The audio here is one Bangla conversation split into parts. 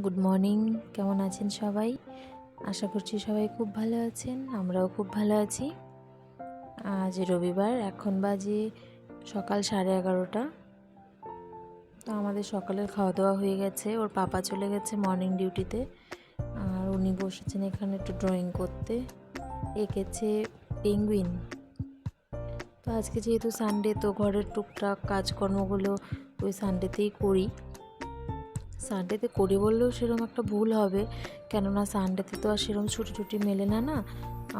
গুড মর্নিং কেমন আছেন সবাই? আশা করছি সবাই খুব ভালো আছেন। আমরাও খুব ভালো আছি। আজ রবিবার, এখন বাজে সকাল সাড়ে এগারোটা। তো আমাদের সকালের খাওয়া দাওয়া হয়ে গেছে। ওর পাপা চলে গেছে মর্নিং ডিউটিতে আর উনি বসেছেন এখানে একটু ড্রয়িং করতে। এঁকেছে পেঙ্গুইন তো আজকে যেহেতু সানডে তো ঘরের টুকটাক কাজকর্মগুলো ওই সানডেতেই করি। সানডেতে করি বললেও সেরকম একটা ভুল হবে। কেননা সানডেতে তো আর সেরকম ছুটি টুটি মেলে না না?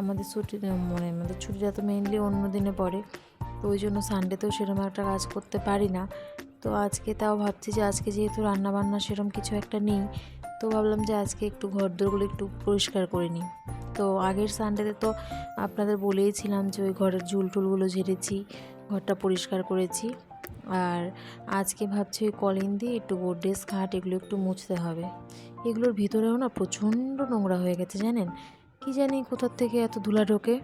আমাদের ছুটি মানে আমাদের ছুটিটা তো মেইনলি অন্য দিনে পড়ে। তো ওই জন্য সানডেতেও সেরকম একটা কাজ করতে পারি না। তো আজকে তাও ভাবছি যে আজকে যেহেতু রান্না বান্না সেরকম কিছু একটা নেই, তো ভাবলাম যে আজকে একটু ঘর দোরগুলো একটু পরিষ্কার করে নিই। তো আগের সানডেতে তো আপনাদের বলেইছিলাম যে ওই ঘরের ঝুল টুলগুলো ঝেড়েছি, ঘরটা পরিষ্কার করেছি। আর আজকে ভাবছি কলিন দিয়ে একটু গোড্রেজ খাট এগুলো একটু মুছতে হবে। এগুলোর ভিতরেও না প্রচণ্ড নোংরা হয়ে গেছে জানেন? কি জানি কোথার থেকে এত ধুলা ঢোকে।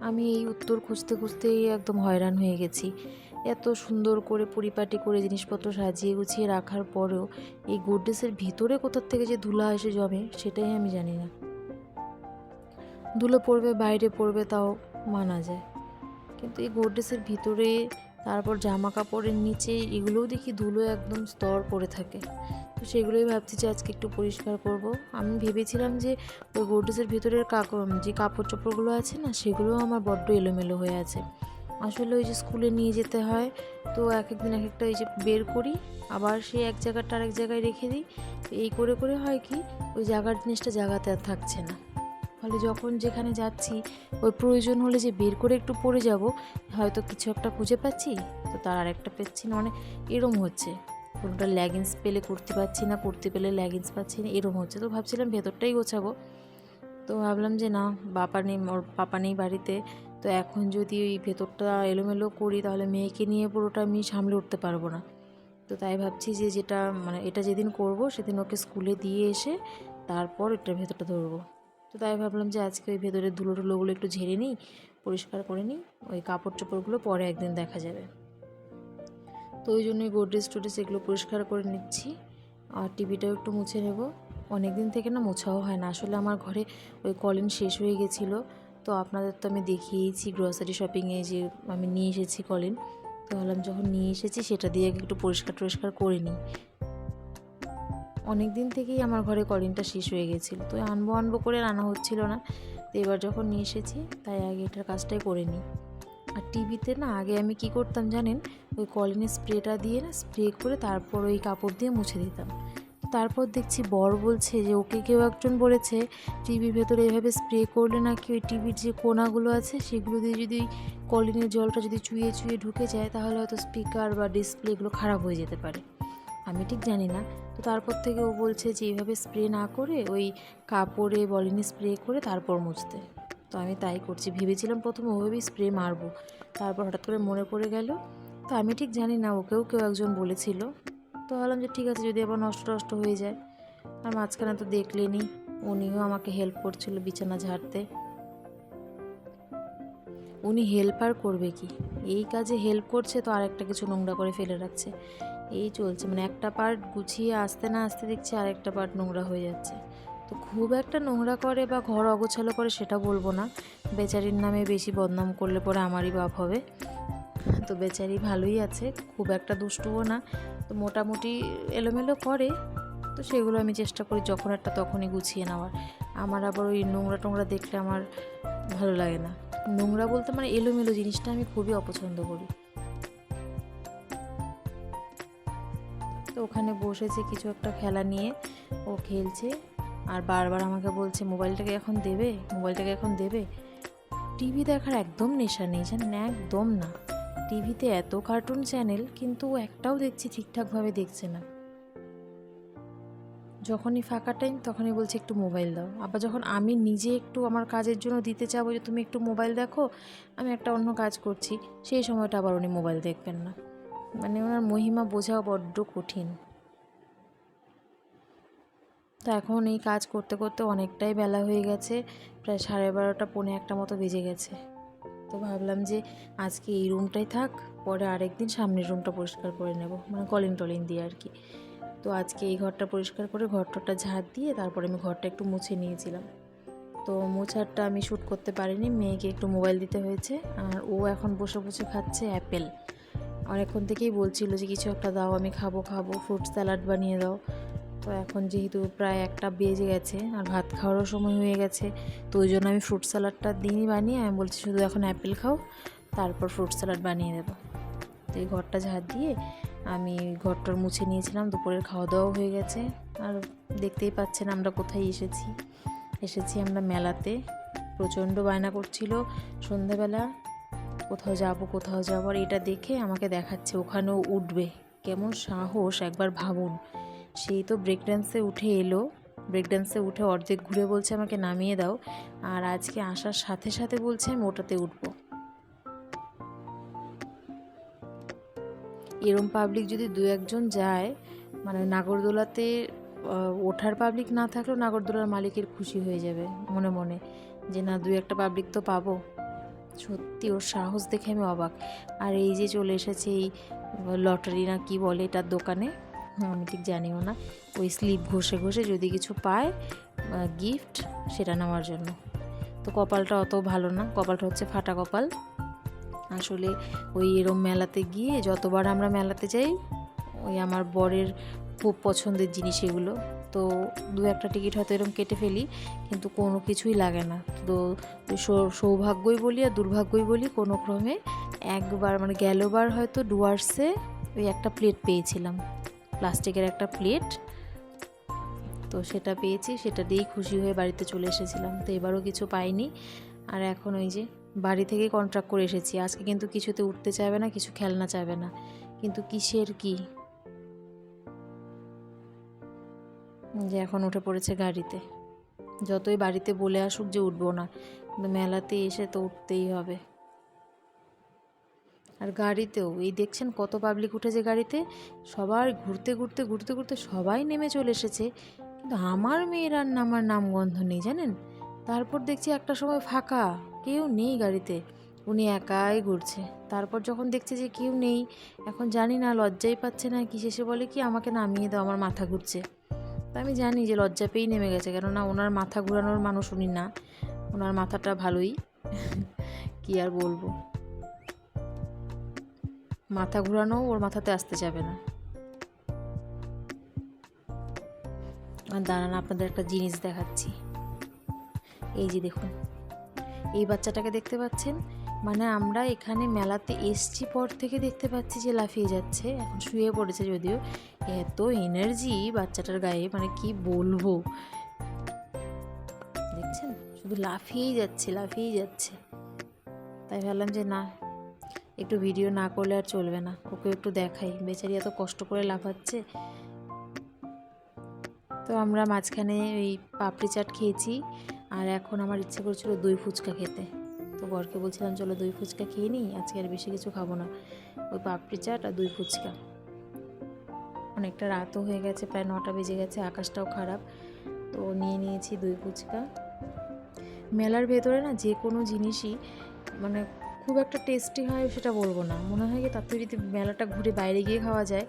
আমি এই উত্তর খুঁজতে খুঁজতেই একদম হয়রান হয়ে গেছি। এত সুন্দর করে পরিপাটি করে জিনিসপত্র সাজিয়ে গুছিয়ে রাখার পরেও এই গোড্রেজের ভিতরে কোথার থেকে যে ধুলা এসে জমে সেটাই আমি জানি না। ধুলো পড়বে, বাইরে পড়বে, তাও মানা যায়। কিন্তু এই গোড্রেজের ভিতরে তারপর জামা কাপড়ের নিচে এগুলোও দেখি ধুলো একদম স্তর পড়ে থাকে। তো সেগুলোই ভাবছি যে আজকে একটু পরিষ্কার করব। আমি ভেবেছিলাম যে ওই গোড্রেজের ভিতরের যে কাপড় চোপড়গুলো আছে না, সেগুলোও আমার বড্ড এলোমেলো হয়ে আছে। আসলে ওই যে স্কুলে নিয়ে যেতে হয়, তো এক একদিন এক একটা এই যে বের করি, আবার সেই এক জায়গাটা আরেক জায়গায় রেখে দিই। এই করে করে হয় কি, ওই জায়গার জিনিসটা জায়গাতে আর থাকছে না। ফলে যখন যেখানে যাচ্ছি ওই প্রয়োজন হলে যে বের করে একটু পড়ে যাব, হয়তো কিছু একটা খুঁজে পাচ্ছি, তো তার আরেকটা পাচ্ছি না মানে এরম হচ্ছে। কোনোটা ল্যাগিংস পেলে করতে পাচ্ছি না করতে পেলে ল্যাগিংস পাচ্ছি না, এরম হচ্ছে। তো ভাবছিলাম ভেতরটাই গোছাবো। তো ভাবলাম যে না, বাপা নেই, ওর পাপা নেই বাড়িতে, তো এখন যদি ওই ভেতরটা এলোমেলো করি, তাহলে মেয়েকে নিয়ে পুরোটা আমি সামলে উঠতে পারব না। তো তাই ভাবছি যে যেটা মানে এটা যেদিন করব, সেদিন ওকে স্কুলে দিয়ে এসে তারপর এটার ভেতরটা ধরবো। তো তাই ভাবলাম যে আজকে ওই ভেতরের ধুলো টুলোগুলো একটু ঝেড়ে নিই, পরিষ্কার করে নিই, ওই কাপড় চোপড়গুলো পরে একদিন দেখা যাবে। তো ওই জন্যই গোডরেজ টোডরেজ এগুলো পরিষ্কার করে নিচ্ছি। আর টিভিটাও একটু মুছে নেব। অনেক দিন থেকে না মোছাও হয় না। আসলে আমার ঘরে ওই কলিন শেষ হয়ে গেছিল। তো আপনাদের তো আমি দেখিয়েছি গ্রসারি শপিংয়ে যে আমি নিয়ে এসেছি কলিন। তো ভাবলাম যখন নিয়ে এসেছি সেটা দিয়ে একটু পরিষ্কার টরিষ্কার করে নিই। অনেক দিন থেকেই আমার ঘরে কলিনটা শেষ হয়ে গেছিল। তো আনব আনব করে রান্না হচ্ছিল না। তো এবার যখন নিয়ে এসেছি, তাই আগে এটার কাজটাই করে নিই। আর টিভিতে না, আগে আমি কি করতাম জানেন? ওই কলিনের স্প্রেটা দিয়ে না, স্প্রে করে তারপর ওই কাপড় দিয়ে মুছে দিতাম। তারপর দেখছি বর বলছে যে, ওকে কেউ একজন বলেছে, টিভির ভেতরে এভাবে স্প্রে করলে নাকি ওই টিভির যে কোনাগুলো আছে, সেগুলো দিয়ে যদি কলিনের জলটা যদি চুইয়ে চুইয়ে ঢুকে যায়, তাহলে হয়তো স্পিকার বা ডিসপ্লে এগুলো খারাপ হয়ে যেতে পারে। আমি ঠিক জানি না। তো তারপর থেকে ও বলছে যে, এইভাবে স্প্রে না করে ওই কাপড়ে বলিনি স্প্রে করে তারপর মুছতে। তো আমি তাই করছি। ভেবেছিলাম প্রথমে ওভাবেই স্প্রে মারবো। তারপর হঠাৎ করে মনে পড়ে গেল। তো আমি ঠিক জানি না, ওকেও কেউ একজন বলেছিল। তো ভাবলাম যে, ঠিক আছে, যদি আবার নষ্ট নষ্ট হয়ে যায়। আর মাঝখানে তো দেখলেনি। উনিও আমাকে হেল্প করছিল বিছানা ঝাড়তে। উনি হেল্প আর করবে কি? এই কাজে হেল্প করছে তো আরেকটা কিছু নোংরা করে ফেলে রাখছে। এই চলছে মানে একটা পার্ট গুছিয়ে আসতে না আসতে দেখছি আরেকটা পার্ট নোংরা হয়ে যাচ্ছে। তো খুব একটা নোংরা করে বা ঘর অগোছালো করে সেটা বলব না। বেচারির নামে বেশি বদনাম করলে পরে আমারই বাপ হবে। তো বেচারি ভালোই আছে, খুব একটা দুষ্টুও না। তো মোটামুটি এলোমেলো করে, তো সেগুলো আমি চেষ্টা করি যখন একটা তখনই গুছিয়ে নেওয়ার। আমার আবার ওই নোংরা টোংরা দেখলে আমার ভালো লাগে না। নোংরা বলতে মানে এলোমেলো জিনিসটা আমি খুবই অপছন্দ করি। তো ওখানে বসেছে কিছু একটা খেলা নিয়ে। ও খেলছে আর বারবার আমাকে বলছে, মোবাইলটাকে এখন দেবে? মোবাইলটাকে এখন দেবে? টিভি দেখার একদম নেশা নেই, জানেন? একদম না। টিভিতে এত কার্টুন চ্যানেল কিন্তু ও একটাও দেখছি ঠিকঠাকভাবে দেখছে না। যখনই ফাঁকা টাইম তখনই বলছে, একটু মোবাইল দাও। আবার যখন আমি নিজে একটু আমার কাজের জন্য দিতে চাবো যে, তুমি একটু মোবাইল দেখো, আমি একটা অন্য কাজ করছি। সেই সময়টা আবার উনি মোবাইল দেখবেন না। মানে ওনার মহিমা বোঝাও বড্ড কঠিন। তো এখন এই কাজ করতে করতে অনেকটাই বেলা হয়ে গেছে, প্রায় সাড়ে বারোটা পৌনে একটা মতো বেজে গেছে। তো ভাবলাম যে আজকে এই রুমটাই থাক, পরে আরেকদিন সামনের রুমটা পরিষ্কার করে নেব মানে কলিন টলিন দিয়ে আর কি। তো আজকে এই ঘরটা পরিষ্কার করে ঘরটা ঝাঁট দিয়ে তারপরে আমি ঘরটা একটু মুছে নিয়েছিলাম। তো মোছারটা আমি শ্যুট করতে পারিনি, মেয়েকে একটু মোবাইল দিতে হয়েছে, আর ও এখন বসে বসে খাচ্ছে অ্যাপেল। অনেকক্ষণ থেকেই বলছিল যে কিছু একটা দাও, আমি খাব খাব ফ্রুট স্যালাড বানিয়ে দাও। তো এখন যেহেতু প্রায় একটা বেজে গেছে আর ভাত খাওয়ারও সময় হয়ে গেছে, তো ওই জন্য আমি ফ্রুট স্যালাডটা দিনই বানিয়ে, আমি বলছি শুধু এখন অ্যাপেল খাও, তারপর ফ্রুট স্যালাড বানিয়ে দেবো। তো এই ঘরটা ঝাড় দিয়ে আমি ঘরটার মুছে নিয়েছিলাম, দুপুরের খাওয়া দাওয়াও হয়ে গেছে। আর দেখতেই পাচ্ছেন আমরা কোথায় এসেছি। এসেছি আমরা মেলাতে। প্রচণ্ড বায়না করছিল সন্ধেবেলা কোথাও যাব কোথাও যাব, আর এটা দেখে আমাকে দেখাচ্ছে, ওখানেও উঠবে। কেমন সাহস, একবার ভাবুন। সেই তো ব্রেক ড্যান্সে উঠে এলো। ব্রেক ড্যান্সে উঠে অর্ধেক ঘুরে বলছে আমাকে, নামিয়ে দাও। আর আজকে আসার সাথে সাথে বলছে, আমি ওটাতে উঠবো। এরম পাবলিক যদি দু একজন যায় মানে নাগরদোলাতে ওঠার পাবলিক না থাকলেও নাগরদোলার মালিকের খুশি হয়ে যাবে, মনে মনে। যে না, দু একটা পাবলিক তো পাবো। সত্যি ওর সাহস দেখে আমি অবাক। আর এই যে চলে এসেছে এই লটারি না কি বলে এটার দোকানে? আমি ঠিক জানিও না। ওই স্লিপ ঘষে ঘষে যদি কিছু পায় গিফট সেটা নেওয়ার জন্য। তো কপালটা অত ভালো না। কপালটা হচ্ছে ফাটা কপাল। আসলে ওই এরম মেলাতে গিয়ে যতবার আমরা মেলাতে যাই, ওই আমার বরের খুব পছন্দের জিনিস এগুলো। তো দু একটা টিকিট হয়তো এরকম কেটে ফেলি, কিন্তু কোনো কিছুই লাগে না। তো সৌভাগ্যই বলি আর দুর্ভাগ্যই বলি, কোনো ক্রমে একবার মানে গেলবার হয়তো ডুয়ার্সে ওই একটা প্লেট পেয়েছিলাম। প্লাস্টিকের একটা প্লেট। তো সেটা পেয়েছি, সেটা দিয়েই খুশি হয়ে বাড়িতে চলে এসেছিলাম। তো এবারও কিছু পাইনি। আর এখন ওই যে বাড়ি থেকে কন্ট্রাক্ট করে এসেছি। আজকে কিন্তু কিছুতে উঠতে চাইবে না, কিছু খেলনা চাইবে না। কিন্তু কিসের কি? যে এখন উঠে পড়েছে গাড়িতে। যতই বাড়িতে বলে আসুক যে উঠবো না, কিন্তু মেলাতে এসে তো উঠতেই হবে। আর গাড়িতেও, এই দেখছেন কত পাবলিক উঠেছে গাড়িতে? সবার ঘুরতে ঘুরতে ঘুরতে ঘুরতে সবাই নেমে চলে এসেছে। কিন্তু আমার মেয়ের আর নাম গন্ধ নেই, জানেন? তারপর দেখছি একটা সময় ফাঁকা, কেউ নেই গাড়িতে। উনি একাই ঘুরছে। তারপর যখন দেখছে যে কেউ নেই, এখন জানি না লজ্জাই পাচ্ছে না, কি শেষে বলে কি, আমাকে নামিয়ে দাও, আমার মাথা ঘুরছে। তা আমি জানি যে লজ্জা পেয়েই নেমে গেছে, কেননা ওনার মাথা ঘোরানোর মানুষ উনি না। ওনার মাথাটা ভালোই। কি আর বলব? মাথা ঘোরানো ওর মাথাতে আসতে যাবে না। আর দাঁড়ান, আপনাদের একটা জিনিস দেখাচ্ছি। এই যে দেখুন, এই বাচ্চাটাকে দেখতে পাচ্ছেন? মানে আমরা এখানে মেলাতে এসছি পর থেকে দেখতে পাচ্ছি যে লাফিয়ে যাচ্ছে, এখন শুয়ে পড়েছে যদিও। এত এনার্জি বাচ্চাটার গায়ে মানে কি বলব? দেখছেন? শুধু লাফিয়েই যাচ্ছে লাফিয়েই যাচ্ছে। তাই ভাবলাম যে না, একটু ভিডিও না করলে আর চলবে না। ওকে একটু দেখাই। বেচারি এত কষ্ট করে লাফাচ্ছে। তো আমরা মাঝখানে ওই পাপড়ি চাট খেয়েছি, আর এখন আমার ইচ্ছে করছিল দই ফুচকা খেতে। তো বরকে বলছিলাম, চলো দুই ফুচকা খেয়ে নিই, আজকে আর বেশি কিছু খাব না। ওই পাপড়ি চাট আর দুই ফুচকা। অনেকটা রাতও হয়ে গেছে, প্রায় নটা বেজে গেছে, আকাশটাও খারাপ। তো নিয়ে নিয়েছি দুই ফুচকা। মেলার ভেতরে না যে কোনো জিনিসই মানে খুব একটা টেস্টি হয় সেটা বলব না। মনে হয় কি তার থেকে যদি মেলাটা ঘুরে বাইরে গিয়ে খাওয়া যায়।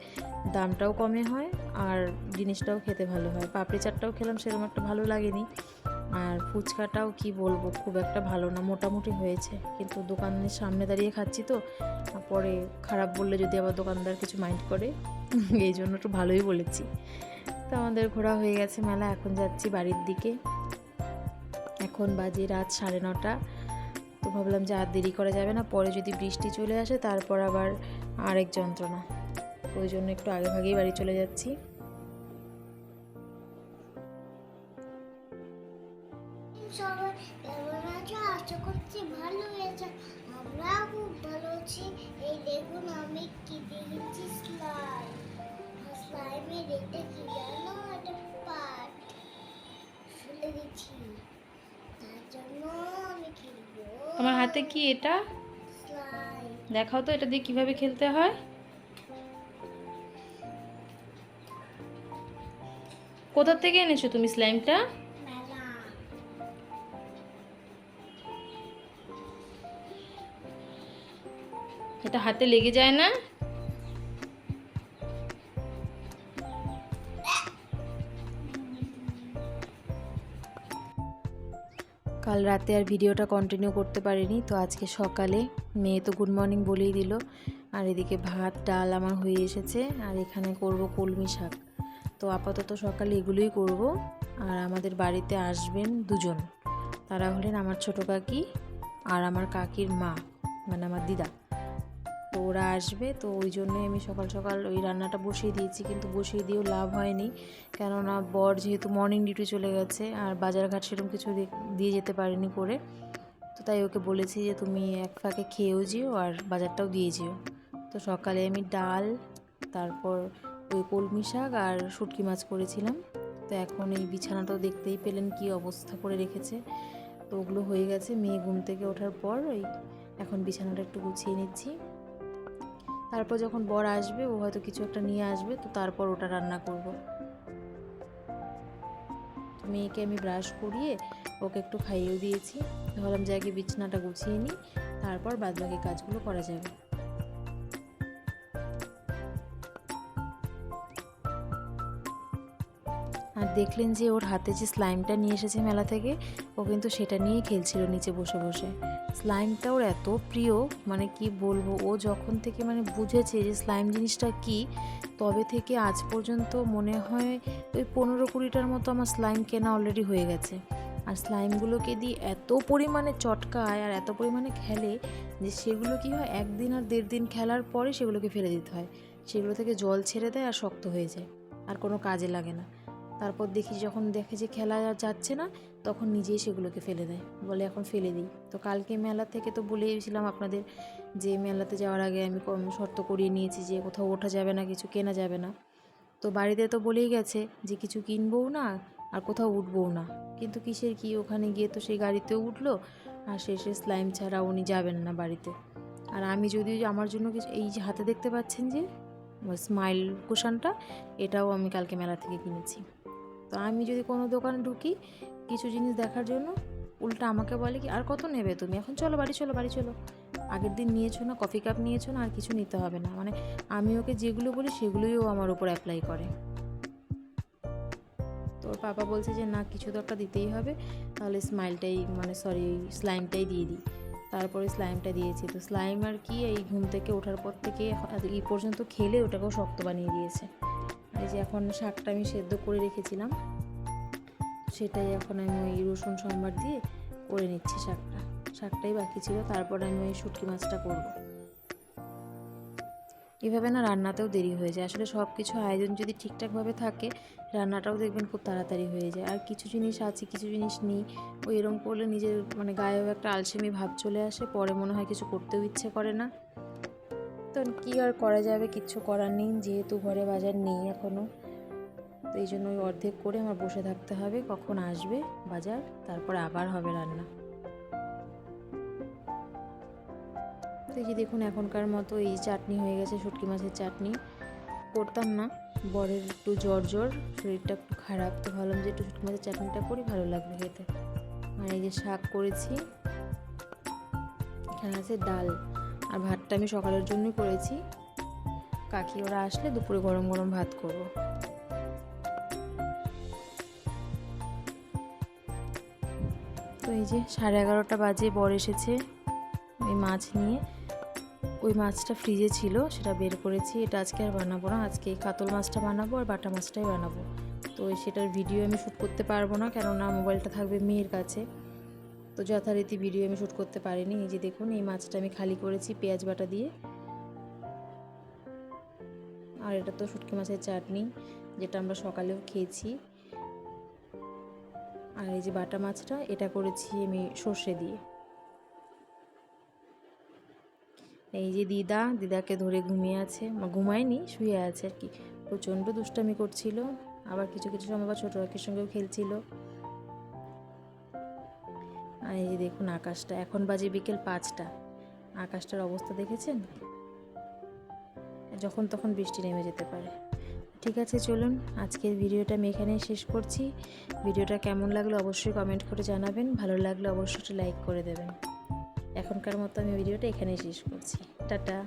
দামটাও কমে হয় আর জিনিসটাও খেতে ভালো হয়। পাপড়ি চাটটাও খেলাম সেরকম একটা ভালো লাগেনি। আর ফুচকাটাও কি বলব, খুব একটা ভালো না, মোটামুটি হয়েছে। কিন্তু দোকানের সামনে দাঁড়িয়ে খাচ্ছি তো পরে খারাপ বললে যদি আবার দোকানদার কিছু মাইন্ড করে, এই জন্য একটু ভালোই বলেছি। তো আমাদের ঘোরা হয়ে গেছে মেলা, এখন যাচ্ছি বাড়ির দিকে। এখন বাজে রাত সাড়ে নটা। তো ভাবলাম যে আর দেরি করা যাবে না, পরে যদি বৃষ্টি চলে আসে, তারপর আবার আরেক যন্ত্রণা। ওই জন্য একটু আগে ভাগেই বাড়ি চলে যাচ্ছি। হাতে কি এটা? দেখাও তো এটা দিয়ে কীভাবে খেলতে হয়? কোথা থেকে এনেছো তুমি স্লাইমটা? এটা হাতে লেগে যায় না? কাল রাতে আর ভিডিওটা কন্টিনিউ করতে পারিনি, তো আজকে সকালে মেয়ে তো গুড মর্নিং বলেই দিল। আর এদিকে ভাত, ডাল আমার হয়ে এসেছে, আর এখানে করব কলমি শাক। তো আপাতত সকালে এগুলোই করব, আর আমাদের বাড়িতে আসবেন দুজন। তারা হলেন আমার ছোট কাকি আর আমার কাকির মা মানে আমার দিদা। তো ওরা আসবে। তো ওই জন্যই আমি সকাল সকাল ওই রান্নাটা বসিয়ে দিয়েছি, কিন্তু বসিয়ে দিয়েও লাভ হয়নি। কেননা বর যেহেতু মর্নিং ডিউটি চলে গেছে, আর বাজারঘাট সেরকম কিছু দিয়ে যেতে পারিনি করে। তো তাই ওকে বলেছি যে তুমি এক ফাঁকে খেয়েও যেও আর বাজারটাও দিয়ে যেও। তো সকালে আমি ডাল, তারপর ওই কলমি শাক আর শুটকি মাছ করেছিলাম। তো এখন এই বিছানাটাও দেখতেই পেলেন কি অবস্থা করে রেখেছে। তো ওগুলো হয়ে গেছে, মেয়ে ঘুম থেকে ওঠার পর ওই এখন বিছানাটা একটু গুছিয়ে নিচ্ছি। তারপর যখন বর আসবে, ও হয়তো কিছু একটা নিয়ে আসবে, তো তারপর ওটা রান্না করব। তো মেয়েকে আমি ব্রাশ করিয়ে ওকে একটু খাইয়েও দিয়েছি। ভাবলাম যে আগে বিছানাটা গুছিয়ে নিই, তারপর বাদবাকি কাজগুলো করা যাবে। আর দেখলেন যে ওর হাতে যে স্লাইমটা নিয়ে এসেছে মেলা থেকে, ও কিন্তু সেটা নিয়েই খেলছিল নিচে বসে বসে। স্লাইমটা ওর এত প্রিয় মানে কি বলব, ও যখন থেকে মানে বুঝেছে যে স্লাইম জিনিসটা কি, তবে থেকে আজ পর্যন্ত মনে হয় ওই পনেরো কুড়িটার মতো আমার স্লাইম কেনা অলরেডি হয়ে গেছে। আর স্লাইমগুলোকে দিয়ে এত পরিমাণে চটকায় আর এত পরিমাণে খেলে যে সেগুলো কি হয়, একদিন আর দেড় দিন খেলার পরে সেগুলোকে ফেলে দিতে হয়। সেগুলো থেকে জল ছেড়ে দেয় আর শক্ত হয়ে যায়, আর কোনো কাজে লাগে না। তারপর দেখি যখন দেখে যে খেলা যাচ্ছে না, তখন নিজেই সেগুলোকে ফেলে দেয়। বলে, এখন ফেলে দিই। তো কালকে মেলা থেকে তো বলেইছিলাম আপনাদের যে মেলাতে যাওয়ার আগে আমি শর্ত করিয়ে নিয়েছি যে কোথাও ওঠা যাবে না, কিছু কেনা যাবে না। তো বাড়িতে তো বলেই গেছে যে কিছু কিনবও না আর কোথাও উঠবও না। কিন্তু কিসের কি, ওখানে গিয়ে তো সেই গাড়িতেও উঠল, আর শেষে স্লাইম ছাড়া উনি যাবেন না বাড়িতে। আর আমি যদিও যে আমার জন্য কিছু, এই যে হাতে দেখতে পাচ্ছেন যে স্মাইল কুশনটা, এটাও আমি কালকে মেলা থেকে কিনেছি। তো আমি যদি কোনো দোকানে ঢুকি কিছু জিনিস দেখার জন্য, উল্টা আমাকে বলে কি, আর কত নেবে তুমি? এখন চলো বাড়ি চলো বাড়ি, চলো। আগের দিন নিয়েছো না, কফি কাপ নিয়েছো না, আর কিছু নিতে হবে না। মানে আমি ওকে যেগুলো বলি সেগুলোই ও আমার উপর অ্যাপ্লাই করে। তো ওর পাপা বলছে যে, না, কিছু তো একটা দিতেই হবে। তাহলে স্মাইলটাই মানে সরি স্লাইমটাই দিয়ে দিই। তারপরে স্লাইমটা দিয়েছি। তো স্লাইম আর কি, এই ঘুম থেকে ওঠার পর থেকে, এই পর্যন্ত খেলে ওটাকেও শক্ত বানিয়ে দিয়েছে। এই যে এখন শাকটা আমি সেদ্ধ করে রেখেছিলাম। সেটাই এখন আমি ওই রসুন, সম্বার দিয়ে করে নিচ্ছি শাকটা। শাকটাই বাকি ছিল, তারপর আমি ওই শুটকি মাছটা করব। এভাবে না রান্নাতেও দেরি হয়ে যায়। আসলে সব কিছু আয়োজন যদি ঠিকঠাকভাবে থাকে, রান্নাটাও দেখবেন খুব তাড়াতাড়ি হয়ে যায়। আর কিছু জিনিস আছে, কিছু জিনিস নেই। ওই এরকম করলে নিজের মানে গায়েও একটা আলসেমি ভাব চলে আসে, পরে মনে হয় কিছু করতেও ইচ্ছে করে না। তো কী আর করা যাবে? কিচ্ছু করার নেই, যেহেতু ঘরে বাজার নেই এখনও তো এই জন্য ওই অর্ধেক করে আমার বসে থাকতে হবে, কখন আসবে বাজার, তারপর আবার হবে রান্না। তো এই যে দেখুন, এখনকার মতো এই চাটনি হয়ে গেছে, শুটকি মাছের চাটনি। করতাম না, বরের একটু জ্বর জ্বর, শরীরটা একটু খারাপ, তো ভাবলাম যে একটু শুটকি মাছের চাটনিটা করি, ভালো লাগবে খেতে। আর এই যে শাক করেছি, এখানে আছে ডাল। আর ভাতটা আমি সকালের জন্যই করেছি। কাকি, ওরা আসলে দুপুরে গরম গরম ভাত করব। তো এই যে সাড়ে এগারোটা বাজে, বর এসেছে ওই মাছ নিয়ে। ওই মাছটা ফ্রিজে ছিল, সেটা বের করেছি। এটা আজকে আর বানাবো না, আজকে এই কাতল মাছটা বানাবো আর বাটা মাছটাই বানাবো। তো সেটার ভিডিও আমি শ্যুট করতে পারব না, কেননা মোবাইলটা থাকবে মেয়ের কাছে। তো যথারীতি ভিডিও আমি শ্যুট করতে পারিনি। এই যে দেখুন, এই মাছটা আমি খালি করেছি পেঁয়াজ বাটা দিয়ে। আর এটা তো শুটকি মাছের চাটনি, যেটা আমরা সকালেও খেয়েছি। আর এই যে বাটা মাছটা, এটা করেছি আমি সর্ষে দিয়ে। এই যে দিদা, দিদাকে ধরে ঘুমিয়ে আছে বা ঘুমায়নি, শুয়ে আছে আর কি। প্রচণ্ড দুষ্টামি করছিল, আবার কিছু কিছু সময় আবার ছোটো কাকির সঙ্গেও খেলছিল। এই দেখুন আকাশটা, এখন বাজে বিকেল পাঁচটা। আকাশটার অবস্থা দেখেছেন? যখন তখন বৃষ্টি নেমে যেতে পারে। ঠিক আছে, চলুন আজকের ভিডিওটা আমি এখানেই শেষ করছি। ভিডিওটা কেমন লাগল অবশ্যই কমেন্ট করে জানাবেন। ভালো লাগলে অবশ্যই লাইক করে দেবেন। এখনকার মতো আমি ভিডিওটা এখানেই শেষ করছি। টাটা।